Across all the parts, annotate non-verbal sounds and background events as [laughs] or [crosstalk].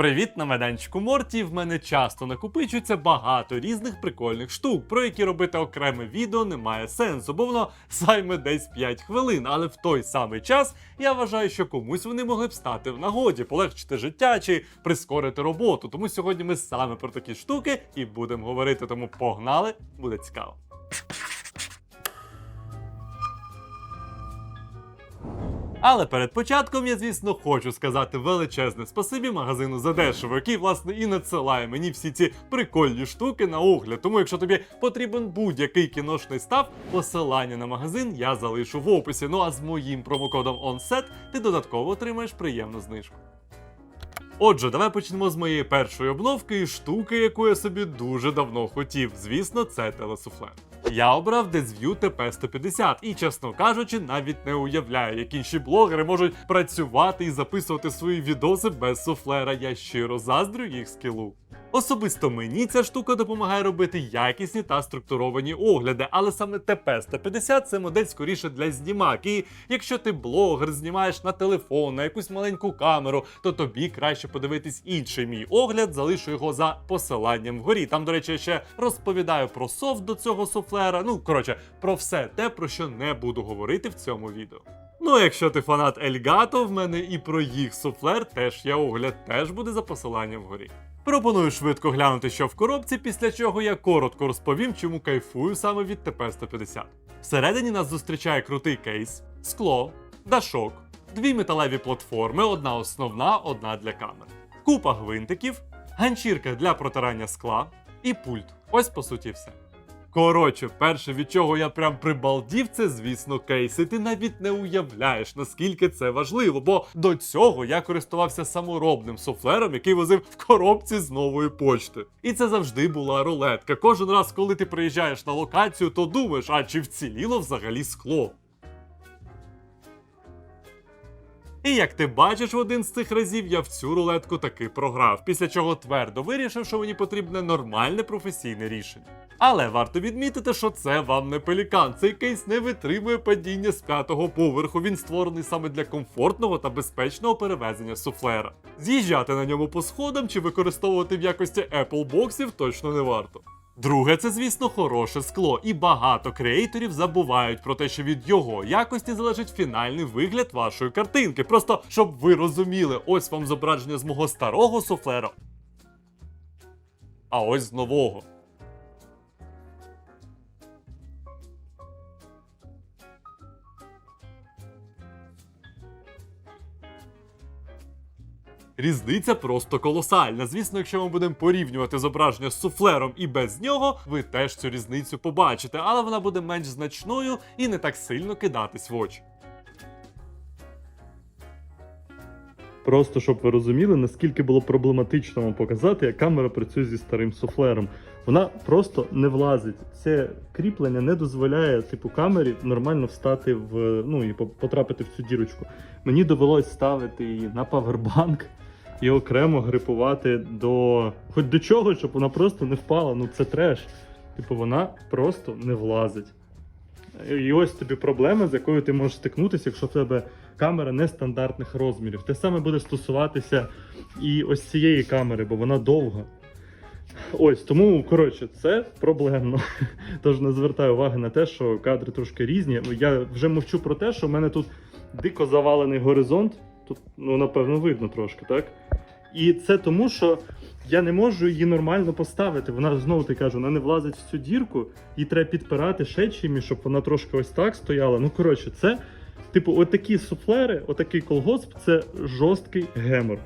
Привіт на майданчику Морті. В мене часто накопичується багато різних прикольних штук, про які робити окреме відео немає сенсу, бо воно займе десь 5 хвилин. Але в той самий час я вважаю, що комусь вони могли б стати в нагоді, полегшити життя чи прискорити роботу. Тому сьогодні ми саме про такі штуки і будемо говорити. Тому погнали, буде цікаво. Але перед початком я, звісно, хочу сказати величезне спасибі магазину задешево, який, власне, і надсилає мені всі ці прикольні штуки на огляд. Тому, якщо тобі потрібен будь-який кіношний став, посилання на магазин я залишу в описі. Ну а з моїм промокодом ONSET ти додатково отримаєш приємну знижку. Отже, давай почнемо з моєї першої обновки і штуки, яку я собі дуже давно хотів. Звісно, це телесуфле. Я обрав DeSView TP150 і, чесно кажучи, навіть не уявляю, як інші блогери можуть працювати і записувати свої відоси без суфлера. Я щиро заздрю їх скілу. Особисто мені ця штука допомагає робити якісні та структуровані огляди, але саме TP150 це модель скоріше для знімак. І якщо ти блогер знімаєш на телефон, на якусь маленьку камеру, то тобі краще подивитись інший мій огляд, залишу його за посиланням вгорі. Там, до речі, я ще розповідаю про софт до цього суфлера. Ну коротше, про все те, про що не буду говорити в цьому відео. Ну, а якщо ти фанат Elgato, в мене і про їх суфлер теж є огляд, теж буде за посиланням вгорі. Пропоную швидко глянути, що в коробці, після чого я коротко розповім, чому кайфую саме від ТП-150. Всередині нас зустрічає крутий кейс, скло, дашок, дві металеві платформи, одна основна, одна для камер, купа гвинтиків, ганчірка для протирання скла і пульт. Ось по суті все. Коротше, перше, від чого я прям прибалдів, це, звісно, кейси. Ти навіть не уявляєш, наскільки це важливо, бо до цього я користувався саморобним суфлером, який возив в коробці з нової почти. І це завжди була рулетка. Кожен раз, коли ти приїжджаєш на локацію, то думаєш, а чи вціліло взагалі скло. І як ти бачиш, в один з цих разів я в цю рулетку таки програв, після чого твердо вирішив, що мені потрібне нормальне професійне рішення. Але варто відмітити, що це вам не пелікан. Цей кейс не витримує падіння з п'ятого поверху. Він створений саме для комфортного та безпечного перевезення суфлера. З'їжджати на ньому по сходам чи використовувати в якості Apple боксів точно не варто. Друге, це, звісно, хороше скло, і багато креаторів забувають про те, що від його якості залежить фінальний вигляд вашої картинки. Просто щоб ви розуміли, ось вам зображення з мого старого суфлера. А ось з нового. Різниця просто колосальна. Звісно, якщо ми будемо порівнювати зображення з суфлером і без нього, ви теж цю різницю побачите, але вона буде менш значною і не так сильно кидатись в очі. Просто щоб ви розуміли, наскільки було проблематично вам показати, як камера працює зі старим суфлером. Вона просто не влазить. Це кріплення не дозволяє типу камері нормально встати в ну і по- потрапити в цю дірочку. Мені довелось ставити її на павербанк і окремо грипувати до хоч до чого, щоб вона просто не впала. Ну це треш. Типу, вона просто не влазить. І ось тобі проблема, з якою ти можеш стикнутися, якщо в тебе камера нестандартних розмірів. Те саме буде стосуватися і ось цієї камери, бо вона довга. Ось тому, коротше, це проблемно. [laughs] Тож не звертаю уваги на те, що кадри трошки різні. Я вже мовчу про те, що в мене тут дико завалений горизонт. Тут, ну, напевно, видно трошки, так? І це тому, що я не можу її нормально поставити. Вона знову ти кажу, вона не влазить в цю дірку, її треба підпирати ще чимось, щоб вона трошки ось так стояла. Ну, коротше, це, типу, отакі суфлери, отакий колгосп це жорсткий гемор.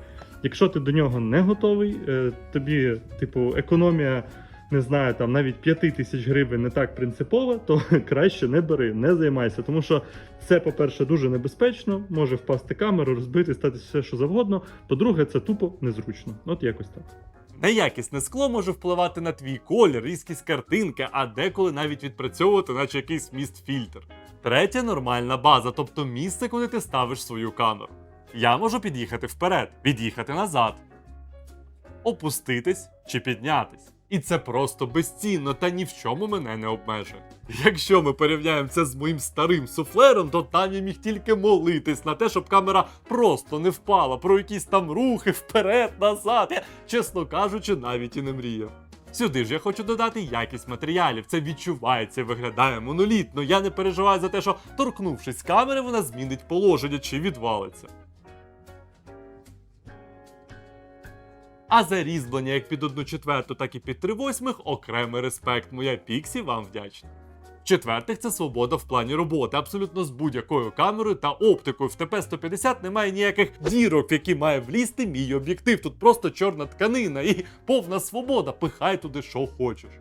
Якщо ти до нього не готовий, е, тобі, типу, економія, не знаю, там навіть 5 тисяч гривень не так принципова, то [laughs] краще не бери, не займайся. Тому що це, по-перше, дуже небезпечно, може впасти камеру, розбити, стати все, що завгодно. По-друге, це тупо незручно. От якось так. Неякісне скло може впливати на твій колір, різкість картинки, а деколи навіть відпрацьовувати, наче якийсь міст фільтр. Третє нормальна база, тобто місце, куди ти ставиш свою камеру. Я можу під'їхати вперед, від'їхати назад, опуститись чи піднятись. І це просто безцінно та ні в чому мене не обмежує. Якщо ми порівняємо це з моїм старим суфлером, то там я міг тільки молитись на те, щоб камера просто не впала про якісь там рухи вперед, назад. Я, чесно кажучи, навіть і не мріяв. Сюди ж я хочу додати якість матеріалів. Це відчувається і виглядає монолітно. Я не переживаю за те, що торкнувшись камери, вона змінить положення чи відвалиться. А за різьблення як під 1 четверту, так і під 3 восьмих окремий респект. Моя Піксі вам вдячна. В-четвертих, це свобода в плані роботи. Абсолютно з будь-якою камерою та оптикою. В ТП-150 немає ніяких дірок, в які має влізти мій об'єктив. Тут просто чорна тканина і повна свобода. Пихай туди, що хочеш.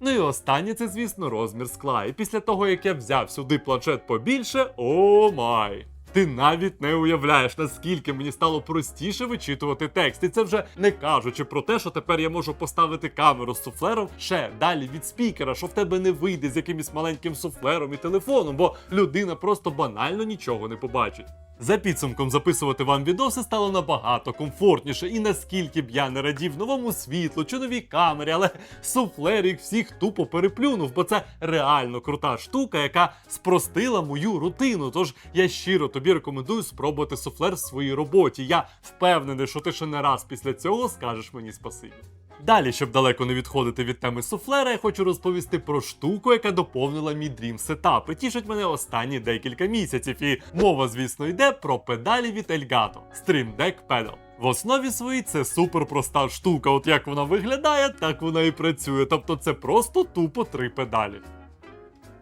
Ну і останнє це, звісно, розмір скла. І після того, як я взяв сюди планшет побільше, о май! Ти навіть не уявляєш, наскільки мені стало простіше вичитувати текст. І це вже не кажучи про те, що тепер я можу поставити камеру з суфлером ще далі від спікера, що в тебе не вийде з якимось маленьким суфлером і телефоном, бо людина просто банально нічого не побачить. За підсумком записувати вам відоси стало набагато комфортніше, і наскільки б я не радів новому світлу чи новій камері, але суфлер їх всіх тупо переплюнув, бо це реально крута штука, яка спростила мою рутину. Тож я щиро тобі рекомендую спробувати суфлер в своїй роботі. Я впевнений, що ти ще не раз після цього скажеш мені спасибі. Далі, щоб далеко не відходити від теми суфлера, я хочу розповісти про штуку, яка доповнила мій дрім сетап і тішить мене останні декілька місяців. І мова, звісно, йде про педалі від Elgato Stream Deck Pedal. В основі своїй це супер проста штука. От як вона виглядає, так вона і працює. Тобто це просто тупо три педалі.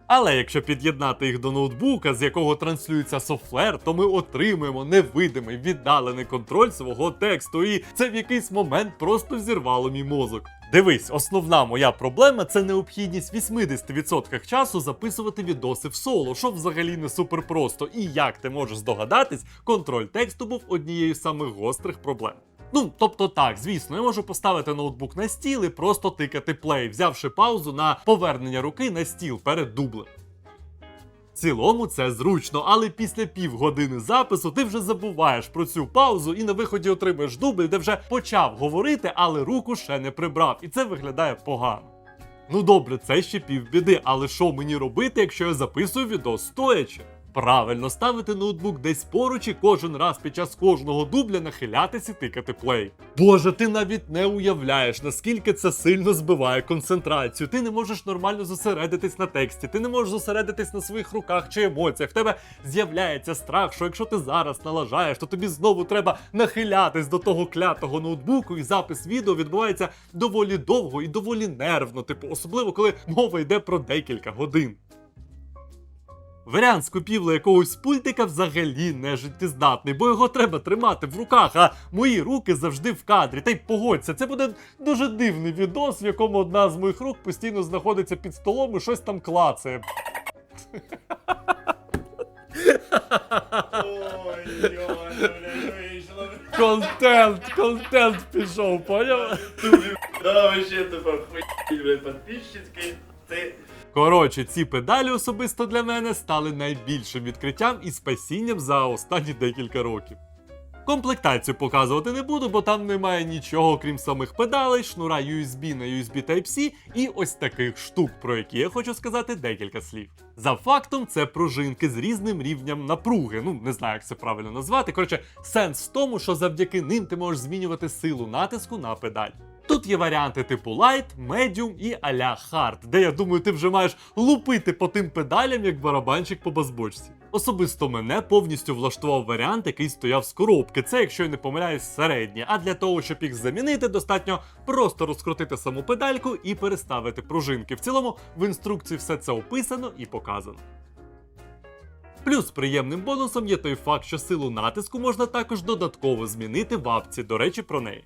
Але якщо під'єднати їх до ноутбука, з якого транслюється софтвер, то ми отримуємо невидимий віддалений контроль свого тексту, і це в якийсь момент просто зірвало мій мозок. Дивись, основна моя проблема це необхідність 80% часу записувати відоси в соло, що взагалі не супер просто. І як ти можеш здогадатись, контроль тексту був однією з самих гострих проблем. Ну, тобто так, звісно, я можу поставити ноутбук на стіл і просто тикати плей, взявши паузу на повернення руки на стіл перед дублем. В цілому це зручно, але після півгодини запису ти вже забуваєш про цю паузу і на виході отримаєш дубль, де вже почав говорити, але руку ще не прибрав, і це виглядає погано. Ну добре, це ще півбіди, але що мені робити, якщо я записую відео стоячи? Правильно ставити ноутбук десь поруч і кожен раз під час кожного дубля нахилятись і тикати плей. Боже, ти навіть не уявляєш, наскільки це сильно збиває концентрацію. Ти не можеш нормально зосередитись на тексті, ти не можеш зосередитись на своїх руках чи емоціях. В тебе з'являється страх, що якщо ти зараз налажаєш, то тобі знову треба нахилятись до того клятого ноутбуку, і запис відео відбувається доволі довго і доволі нервно, типу, особливо коли мова йде про декілька годин. Варіант з купівли якогось пультика взагалі не життєздатний, бо його треба тримати в руках, а мої руки завжди в кадрі. Та й погодься, це буде дуже дивний відос, в якому одна з моїх рук постійно знаходиться під столом і щось там клацає. Ой, ой, вийшло. Контент, контент пішов, поняв? Да, вообще тупо хуй, блядь, подписчики. Ти Коротше, ці педалі особисто для мене стали найбільшим відкриттям і спасінням за останні декілька років. Комплектацію показувати не буду, бо там немає нічого, крім самих педалей, шнура USB на USB Type-C і ось таких штук, про які я хочу сказати декілька слів. За фактом, це пружинки з різним рівнем напруги. Ну, не знаю, як це правильно назвати. Коротше, сенс в тому, що завдяки ним ти можеш змінювати силу натиску на педаль. Тут є варіанти типу Light, Medium і а-ля Hard, де я думаю, ти вже маєш лупити по тим педалям, як барабанчик по базбочці. Особисто мене повністю влаштував варіант, який стояв з коробки. Це, якщо я не помиляюсь, середні. А для того, щоб їх замінити, достатньо просто розкрутити саму педальку і переставити пружинки. В цілому в інструкції все це описано і показано. Плюс приємним бонусом є той факт, що силу натиску можна також додатково змінити в апці. До речі, про неї.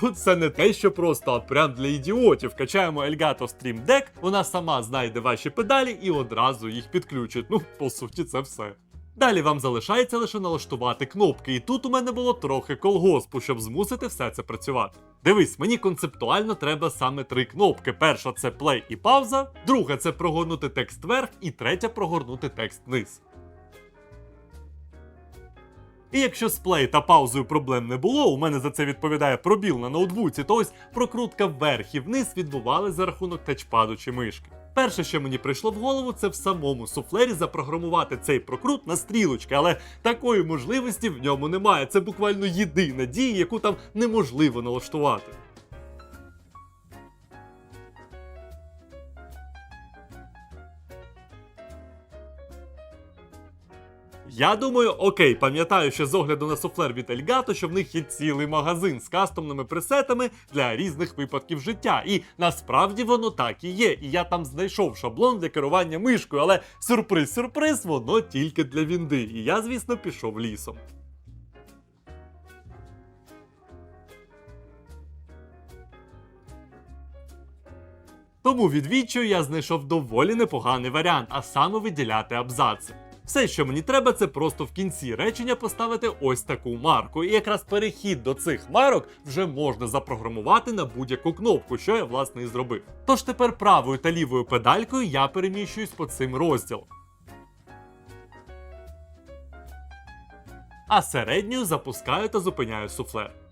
Тут це не те, що просто, а прям для ідіотів. Качаємо Elgato Stream Deck, вона сама знайде ваші педалі і одразу їх підключить. Ну, по суті, це все. Далі вам залишається лише налаштувати кнопки, і тут у мене було трохи колгоспу, щоб змусити все це працювати. Дивись, мені концептуально треба саме три кнопки. Перша це плей і пауза, друга це прогорнути текст вверх, і третя прогорнути текст вниз. І якщо з плей та паузою проблем не було, у мене за це відповідає пробіл на ноутбуці, то ось прокрутка вверх і вниз відбувалась за рахунок тачпаду чи мишки. Перше, що мені прийшло в голову, це в самому суфлері запрограмувати цей прокрут на стрілочки, але такої можливості в ньому немає. Це буквально єдина дія, яку там неможливо налаштувати. Я думаю, окей, пам'ятаю ще з огляду на суфлер від Elgato, що в них є цілий магазин з кастомними пресетами для різних випадків життя. І насправді воно так і є. І я там знайшов шаблон для керування мишкою, але сюрприз-сюрприз, воно тільки для вінди. І я, звісно, пішов лісом. Тому від я знайшов доволі непоганий варіант, а саме виділяти абзаци. Все, що мені треба, це просто в кінці речення поставити ось таку марку. І якраз перехід до цих марок вже можна запрограмувати на будь-яку кнопку, що я власне і зробив. Тож тепер правою та лівою педалькою я переміщуюсь по цим розділам. А середньою запускаю та зупиняю суфлер.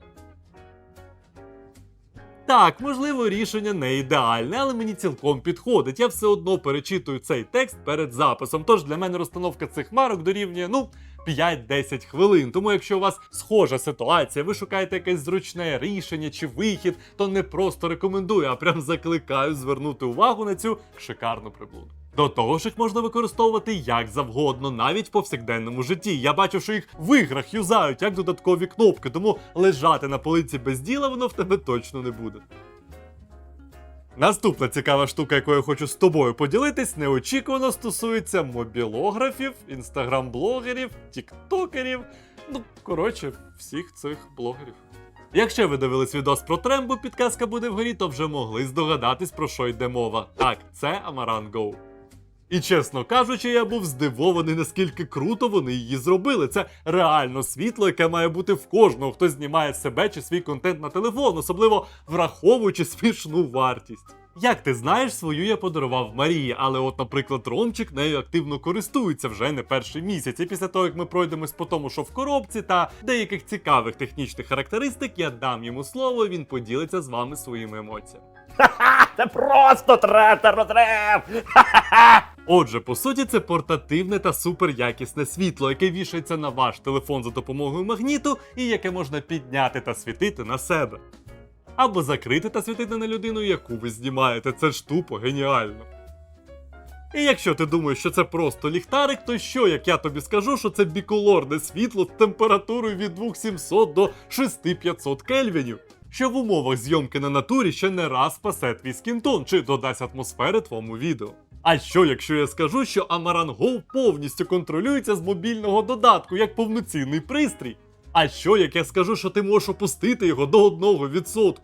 Так, можливо, рішення не ідеальне, але мені цілком підходить. Я все одно перечитую цей текст перед записом. Тож для мене розстановка цих марок дорівнює, ну. 5-10 хвилин. Тому якщо у вас схожа ситуація, ви шукаєте якесь зручне рішення чи вихід, то не просто рекомендую, а прям закликаю звернути увагу на цю шикарну приблуду. До того ж, їх можна використовувати як завгодно, навіть в повсякденному житті. Я бачу, що їх в іграх юзають як додаткові кнопки, тому лежати на полиці без діла воно в тебе точно не буде. Наступна цікава штука, яку я хочу з тобою поділитись, неочікувано стосується мобілографів, інстаграм-блогерів, тіктокерів. Ну, коротше, всіх цих блогерів. Якщо ви дивились відос про трембу, підказка буде вгорі, то вже могли здогадатись, про що йде мова. Так, це Go. І чесно кажучи, я був здивований, наскільки круто вони її зробили. Це реально світло, яке має бути в кожного, хто знімає себе чи свій контент на телефон, особливо враховуючи смішну вартість. Як ти знаєш, свою я подарував Марії, але от, наприклад, Ромчик нею активно користується вже не перший місяць. І після того, як ми пройдемось по тому, що в коробці та деяких цікавих технічних характеристик, я дам йому слово, він поділиться з вами своїми емоціями. Ха-ха! Це просто трета розрив! Отже, по суті, це портативне та суперякісне світло, яке вішається на ваш телефон за допомогою магніту і яке можна підняти та світити на себе. Або закрити та світити на людину, яку ви знімаєте. Це ж тупо геніально. І якщо ти думаєш, що це просто ліхтарик, то що, як я тобі скажу, що це біколорне світло з температурою від 2700 до 6500 кельвінів, що в умовах зйомки на натурі ще не раз спасе твій скінтон чи додасть атмосфери твоєму відео. А що, якщо я скажу, що Go повністю контролюється з мобільного додатку як повноцінний пристрій? А що, як я скажу, що ти можеш опустити його до 1%?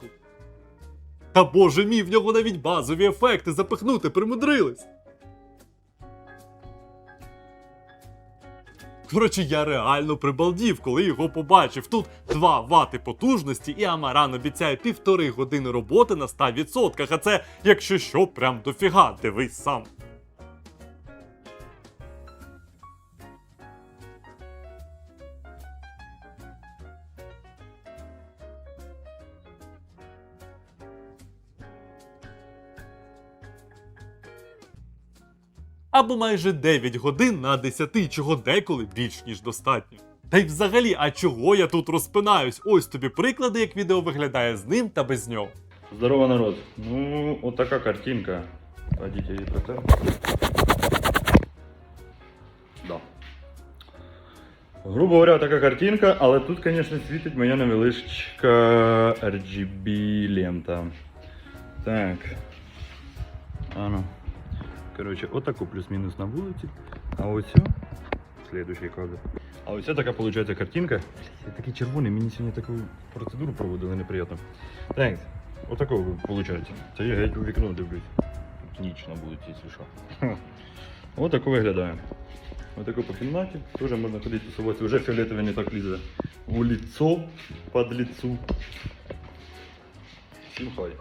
Та боже мій, в нього навіть базові ефекти запихнути примудрились. Коротше, я реально прибалдів, коли його побачив. Тут 2 вати потужності, і Амаран обіцяє півтори години роботи на 100%. А це, якщо що, прям дофіга, дивись сам. Або майже 9 годин на 10, чого деколи більш ніж достатньо. Та й взагалі, а чого я тут розпинаюсь? Ось тобі приклади, як відео виглядає з ним та без нього. Здорово, народ. Ну, вот такая картинка. Пойдите ИПТ. Да. Грубо говоря, така картинка, але тут, конечно, світить моя невеличка RGB лента. Так. А Короче, отаку плюс-мінус на вулиці. А ось Следующий кадр. А ось така получається картинка. Я такий червоний, мені сьогодні таку процедуру проводили неприємно. Так, отакого виходить. Це я геть у вікно дивлюсь. Тут ніч на вулиці, якщо що. Отако виглядає. Отако по кімнаті. Теж можна ходити тусуватися. Вже фіолетовий не так лізе. У лицо, під лицу. Всім хай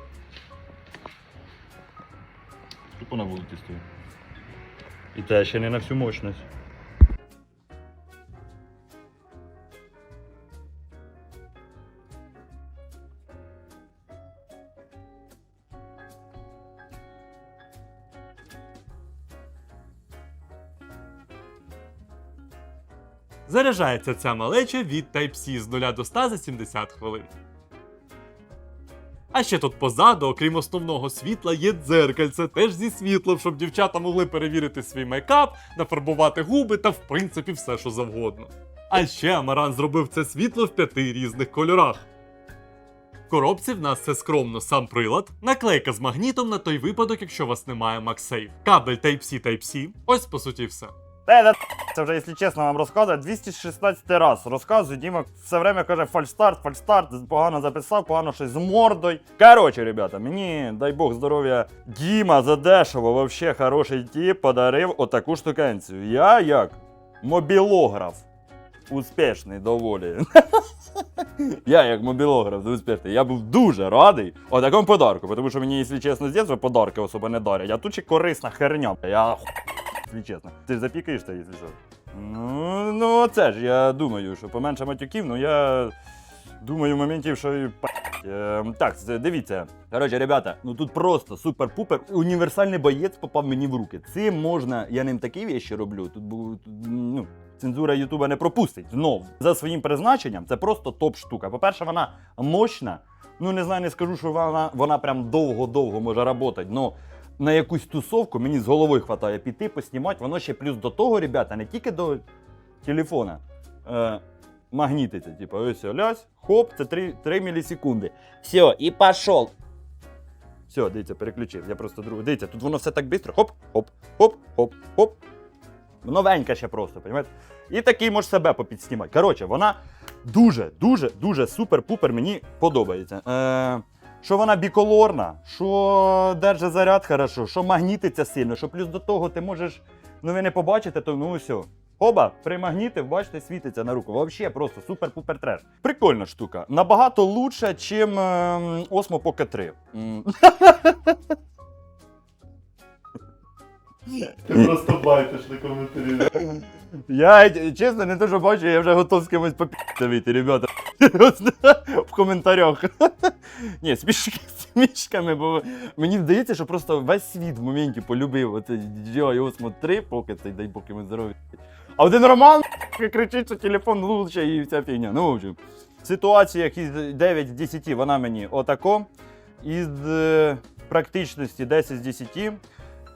тупо на вулиці стою. І те ще не на всю мощність. Заряджається ця малеча від Type-C з 0 до 100 за 70 хвилин. А ще тут позаду, окрім основного світла, є дзеркальце теж зі світлом, щоб дівчата могли перевірити свій мейкап, нафарбувати губи та в принципі все, що завгодно. А ще Амаран зробив це світло в п'яти різних кольорах. В коробці в нас це скромно сам прилад, наклейка з магнітом на той випадок, якщо у вас немає MagSafe, кабель Type-C Type-C. Ось по суті все. Та це вже, якщо чесно, вам розказує 216 раз розказую. Діма все время каже фальстарт, фальстарт, погано записав, погано щось з мордою. Коротше, ребята, мені, дай Бог здоров'я, Діма задешево, вообще хороший тип, подарив отаку штукенцію. Я як мобілограф. Успішний доволі. [laughs] Я як мобілограф успішний. Я був дуже радий о такому подарку, тому що мені, якщо чесно, з дитинства подарки особо не дарять, а тут ще корисна херня. Я якщо чесно. Ти запікаєшся, якщо що. Ну, ну це ж я думаю, що поменше матюків, ну я думаю моментів, що і. Е, так, дивіться. Коротше, ребята, ну тут просто супер-пупер. Універсальний боєць попав мені в руки. Цим можна, я ним такі вещі роблю. Тут ну. Цензура Ютуба не пропустить знов. За своїм призначенням це просто топ штука. По-перше, вона мощна. Ну не знаю, не скажу, що вона, вона прям довго-довго може працювати. На якусь тусовку мені з головою хватає піти, поснімати. Воно ще плюс до того, ребята, не тільки до телефона. Е, магнітиться. Типу, ось лясь, хоп, це 3, 3 мілісекунди. Все, і пішов. Все, дивіться, переключив. Я просто другу. Дивіться, тут воно все так швидко. Хоп, хоп, хоп, хоп, хоп. Новенька ще просто, розумієте? І такий може себе попідснімати. Коротше, вона дуже, дуже, дуже супер-пупер мені подобається. Е, що вона біколорна, що держить заряд хорошо, що магнітиться сильно, що плюс до того ти можеш, ну ви не побачите, то ну все. Оба, примагнітив, бачите, світиться на руку. Вообще просто супер-пупер треш. Прикольна штука. Набагато лучше, чим е, Osmo Pocket 3. [laughs] Ти просто байтиш на коментарі. [laughs] Я чесно не що бачу, я вже готов з кимось попі***ти ребята. [laughs] В коментарях. [laughs] Ні, смішками, бо мені здається, що просто весь світ в моменті полюбив Joy Osmo 3, поки цей дай поки ми здорові. А один Роман [laughs] кричить, що телефон лучше і вся фігня. Ну, в общем, ситуація, із 9 з 10, вона мені отако. Із е, практичності 10 з 10,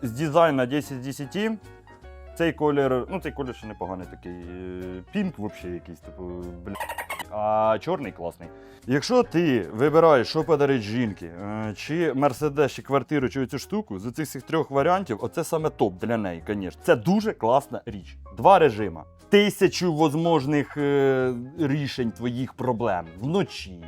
з дизайну 10 з 10. Цей колір, ну цей колір ще непоганий такий. е, Пінк взагалі якийсь, типу, бля. А чорний класний. Якщо ти вибираєш, що подарить жінки, е, чи Мерседес, чи квартиру, чи цю штуку, з цих трьох варіантів, оце саме топ для неї, звісно. Це дуже класна річ. Два режима. Тисячу возможних е, рішень твоїх проблем вночі,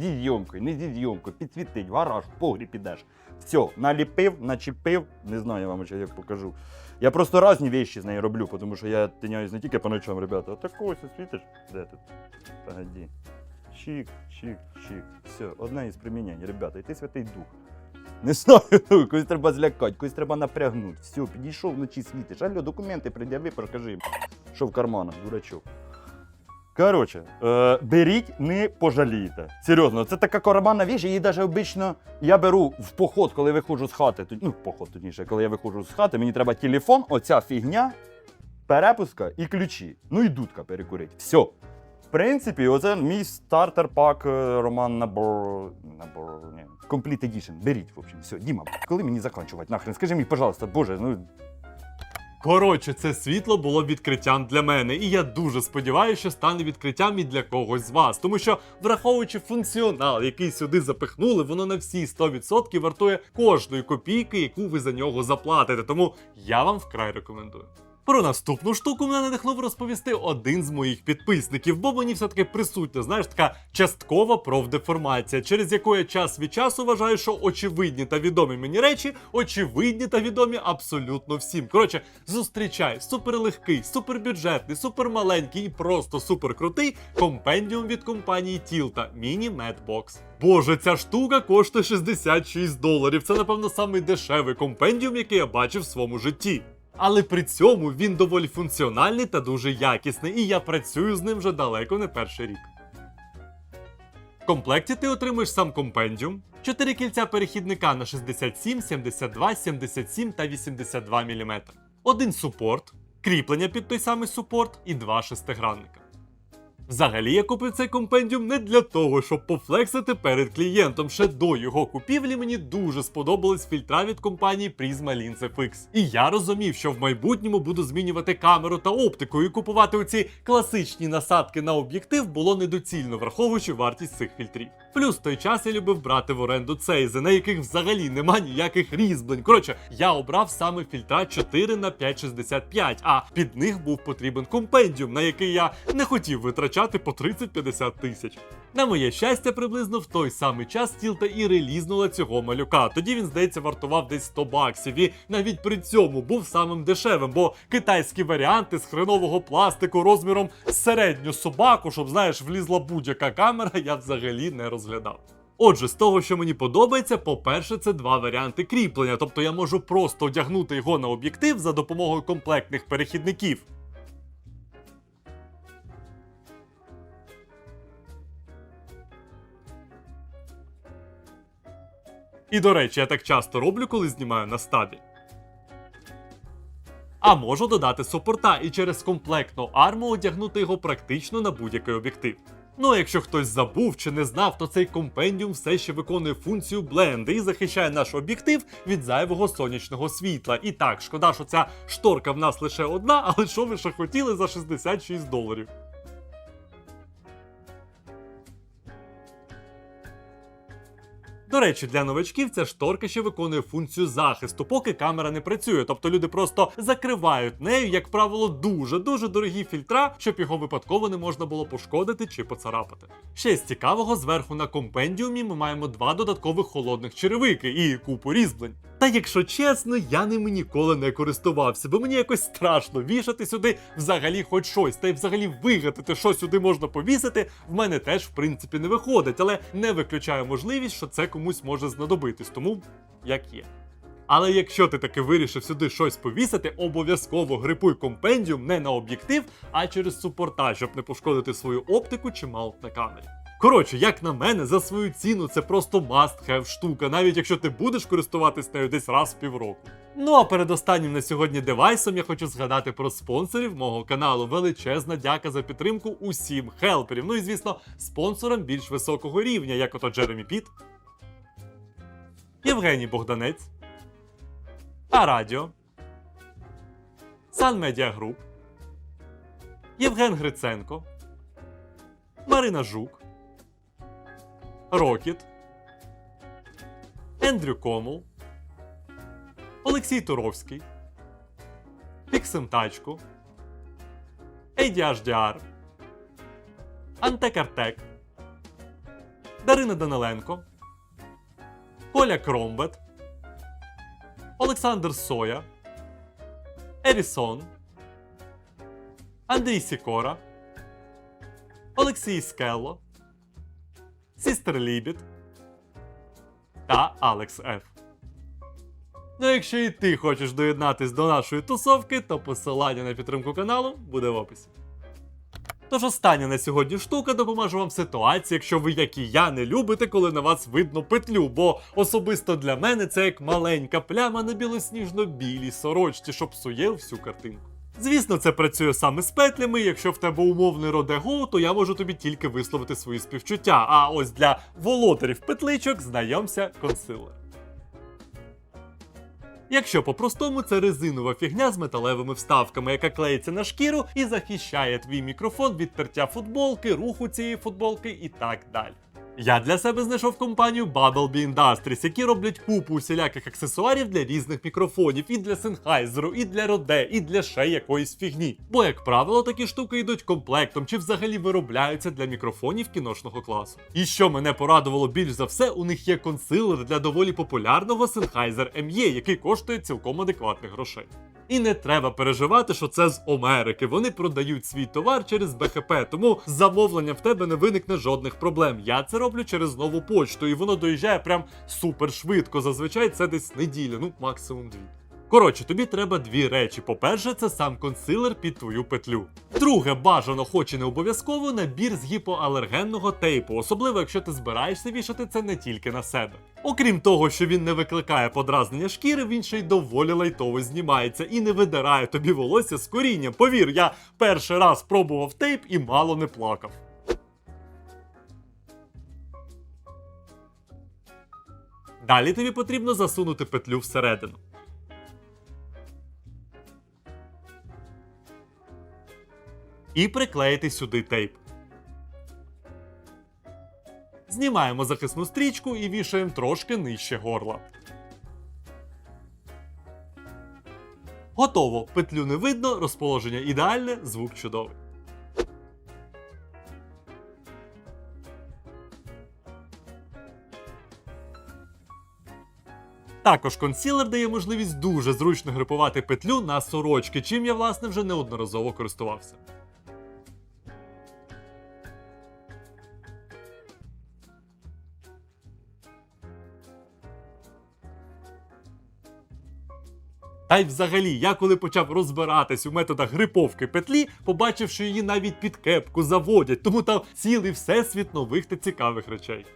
зі зйомкою, не зі зйомкою, підсвітить, в гараж, в погріб підеш. Все, наліпив, начепив, не знаю я вам ще як покажу. Я просто різні вещі з нею роблю, тому що я тиняюсь не тільки по ночам, ребята. Такого ось світиш. Де тут? Погоди. Чик, чик, чик. Все, одне із примінень, ребята, і ти святий дух. Не знаю, [laughs] когось треба злякати, когось треба напрягнути. Все, підійшов вночі світиш. Алло, документи пред'яви, покажи, що в карманах, дурачок. Коротше, е, беріть, не пожалієте. Серйозно, це така карманна віч, її навіть обично я беру в поход, коли виходжу з хати. Ну, в поход точніше, коли я виходжу з хати, мені треба телефон, оця фігня, перепуска і ключі. Ну і дудка перекурить. Все. В принципі, оце мій стартер пак е, Роман набор. Набор. Ні. Complete Edition. Беріть, в общем, все. Діма, коли мені закінчувати? Нахрен, скажи мені, пожалуйста, боже, ну Коротше, це світло було відкриттям для мене, і я дуже сподіваюся, що стане відкриттям і для когось з вас. Тому що, враховуючи функціонал, який сюди запихнули, воно на всі 100% вартує кожної копійки, яку ви за нього заплатите. Тому я вам вкрай рекомендую. Про наступну штуку мене надихнув розповісти один з моїх підписників, бо мені все-таки присутня, знаєш, така часткова профдеформація, через яку я час від часу вважаю, що очевидні та відомі мені речі, очевидні та відомі абсолютно всім. Коротше, зустрічай суперлегкий, супербюджетний, супермаленький і просто суперкрутий компендіум від компанії Тілта Міні Медбокс. Боже, ця штука коштує 66 доларів. Це, напевно, самий дешевий компендіум, який я бачив в своєму житті. Але при цьому він доволі функціональний та дуже якісний, і я працюю з ним вже далеко не перший рік. В комплекті ти отримуєш сам компендіум, 4 кільця перехідника на 67, 72, 77 та 82 мм, один супорт, кріплення під той самий супорт і два шестигранника. Взагалі я купив цей компендіум не для того, щоб пофлексити перед клієнтом. Ще до його купівлі мені дуже сподобались фільтра від компанії Prisma Lens FX. І я розумів, що в майбутньому буду змінювати камеру та оптику, і купувати оці класичні насадки на об'єктив було недоцільно, враховуючи вартість цих фільтрів. Плюс той час я любив брати в оренду цейзи, на яких взагалі нема ніяких різьблень. Коротше, я обрав саме фільтра 4 на 5,65, а під них був потрібен компендіум, на який я не хотів витрачати по 30-50 тисяч. На моє щастя, приблизно в той самий час Тілта і релізнула цього малюка. Тоді він, здається, вартував десь 100 баксів. І навіть при цьому був самим дешевим, бо китайські варіанти з хренового пластику розміром середню собаку, щоб знаєш, влізла будь-яка камера, я взагалі не розглядав. Отже, з того, що мені подобається, по-перше, це два варіанти кріплення, тобто я можу просто одягнути його на об'єктив за допомогою комплектних перехідників. І до речі, я так часто роблю, коли знімаю на стабі. А можу додати супорта і через комплектну арму одягнути його практично на будь-який об'єктив. Ну а якщо хтось забув чи не знав, то цей компендіум все ще виконує функцію бленди і захищає наш об'єктив від зайвого сонячного світла. І так, шкода, що ця шторка в нас лише одна, але що ви ще хотіли за 66 доларів? До речі, для новачків ця шторка ще виконує функцію захисту, поки камера не працює. Тобто люди просто закривають нею, як правило, дуже дуже дорогі фільтра, щоб його випадково не можна було пошкодити чи поцарапати. Ще з цікавого, зверху на компендіумі ми маємо два додаткових холодних черевики і купу різьблень. Та якщо чесно, я ними ніколи не користувався, бо мені якось страшно вішати сюди взагалі хоч щось, та й взагалі вигадати, що сюди можна повісити, в мене теж в принципі не виходить, але не виключаю можливість, що це комусь може знадобитись, тому як є. Але якщо ти таки вирішив сюди щось повісити, обов'язково грипуй компендіум не на об'єктив, а через супорта, щоб не пошкодити свою оптику чи маунт на камері. Коротше, як на мене, за свою ціну це просто must-have штука, навіть якщо ти будеш користуватись нею десь раз в півроку. Ну а перед останнім на сьогодні девайсом я хочу згадати про спонсорів мого каналу. Величезна дяка за підтримку усім хелперів. Ну і звісно, спонсорам більш високого рівня, як ото Джеремі Піт, Євгеній Богданець, Арадіо, Сан Медіа Груп, Євген Гриценко, Марина Жук, Рокіт, Ендрю Комул, Олексій Туровський, Піксим Тачку, ADHDR, Антек Артек, Дарина Даниленко, Коля Кромбет, Олександр Соя, Ерісон, Андрій Сікора, Олексій Скелло, Сістер Лібіт та Алекс Ф. Ну, якщо і ти хочеш доєднатись до нашої тусовки, то посилання на підтримку каналу буде в описі. Тож остання на сьогодні штука допоможе вам в ситуації, якщо ви, як і я, не любите, коли на вас видно петлю, бо особисто для мене це як маленька пляма на білосніжно-білій сорочці, що псує всю картинку. Звісно, це працює саме з петлями. Якщо в тебе умовний родего, то я можу тобі тільки висловити свої співчуття. А ось для володарів петличок знайомся консилер. Якщо по-простому, це резинова фігня з металевими вставками, яка клеїться на шкіру і захищає твій мікрофон від тертя футболки, руху цієї футболки і так далі. Я для себе знайшов компанію Bubblebee Industries, які роблять купу усіляких аксесуарів для різних мікрофонів, і для Sennheiser, і для Rode, і для ще якоїсь фігні. Бо, як правило, такі штуки йдуть комплектом чи взагалі виробляються для мікрофонів кіношного класу. І що мене порадувало більш за все, у них є консилер для доволі популярного Sennheiser ME, який коштує цілком адекватних грошей. І не треба переживати, що це з Америки. Вони продають свій товар через БХП, тому з замовленням в тебе не виникне жодних проблем. Я це роблю через нову почту, і воно доїжджає прям супер швидко. Зазвичай це десь неділя, ну максимум дві. Коротше, тобі треба дві речі. По-перше, це сам консилер під твою петлю. Друге, бажано, хоч і не обов'язково, набір з гіпоалергенного тейпу, особливо якщо ти збираєшся вішати це не тільки на себе. Окрім того, що він не викликає подразнення шкіри, він ще й доволі лайтово знімається і не видирає тобі волосся з корінням. Повір, я перший раз пробував тейп і мало не плакав. Далі тобі потрібно засунути петлю всередину. І приклеїти сюди тейп. Знімаємо захисну стрічку і вішаємо трошки нижче горла. Готово. Петлю не видно, розположення ідеальне, звук чудовий. Також консілер дає можливість дуже зручно грипувати петлю на сорочки, чим я власне вже неодноразово користувався. Та й взагалі, я коли почав розбиратись у методах гриповки петлі, побачив, що її навіть під кепку заводять, тому там цілий всесвіт нових та цікавих речей.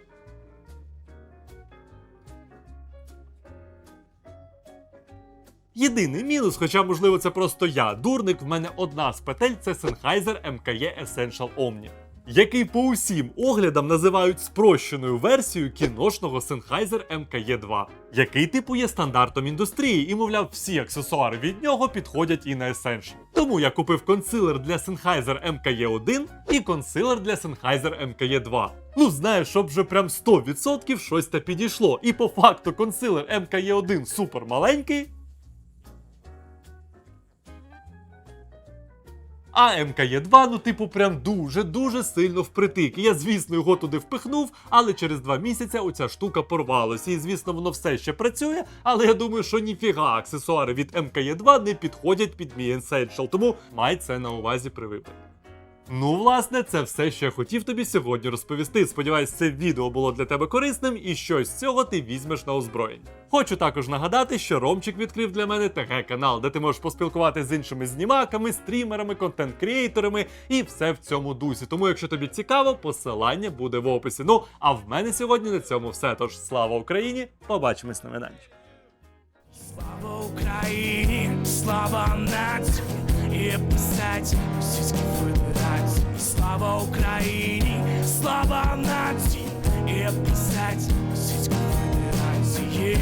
Єдиний мінус, хоча, можливо, це просто я, дурник, в мене одна з петель це Sennheiser MKE Essential Omni, який по усім оглядам називають спрощеною версією кіношного Sennheiser MKE 2, який типу є стандартом індустрії, і, мовляв, всі аксесуари від нього підходять і на Essential. Тому я купив консилер для Sennheiser MKE 1 і консилер для Sennheiser MKE 2. Ну, знаєш, щоб вже прям 100% щось та підійшло. І по факту консилер MKE 1 супер маленький. А МКЄ2, ну, типу, прям дуже-дуже сильно впритик. Я, звісно, його туди впихнув, але через два місяці оця штука порвалася. І, звісно, воно все ще працює, але я думаю, що ніфіга аксесуари від МКЄ2 не підходять під мій Essential, тому май це на увазі при виборі. Ну, власне, це все, що я хотів тобі сьогодні розповісти. Сподіваюсь, це відео було для тебе корисним і щось з цього ти візьмеш на озброєння. Хочу також нагадати, що Ромчик відкрив для мене ТГ канал, де ти можеш поспілкуватися з іншими знімаками, стрімерами, контент-кріейторами і все в цьому дусі. Тому, якщо тобі цікаво, посилання буде в описі. Ну а в мене сьогодні на цьому все. Тож слава Україні! Побачимось на меданчі. Слава Україні, слава нації і писать Російській Федерації. Слава Україні, слава нації і писать Російській Федерації.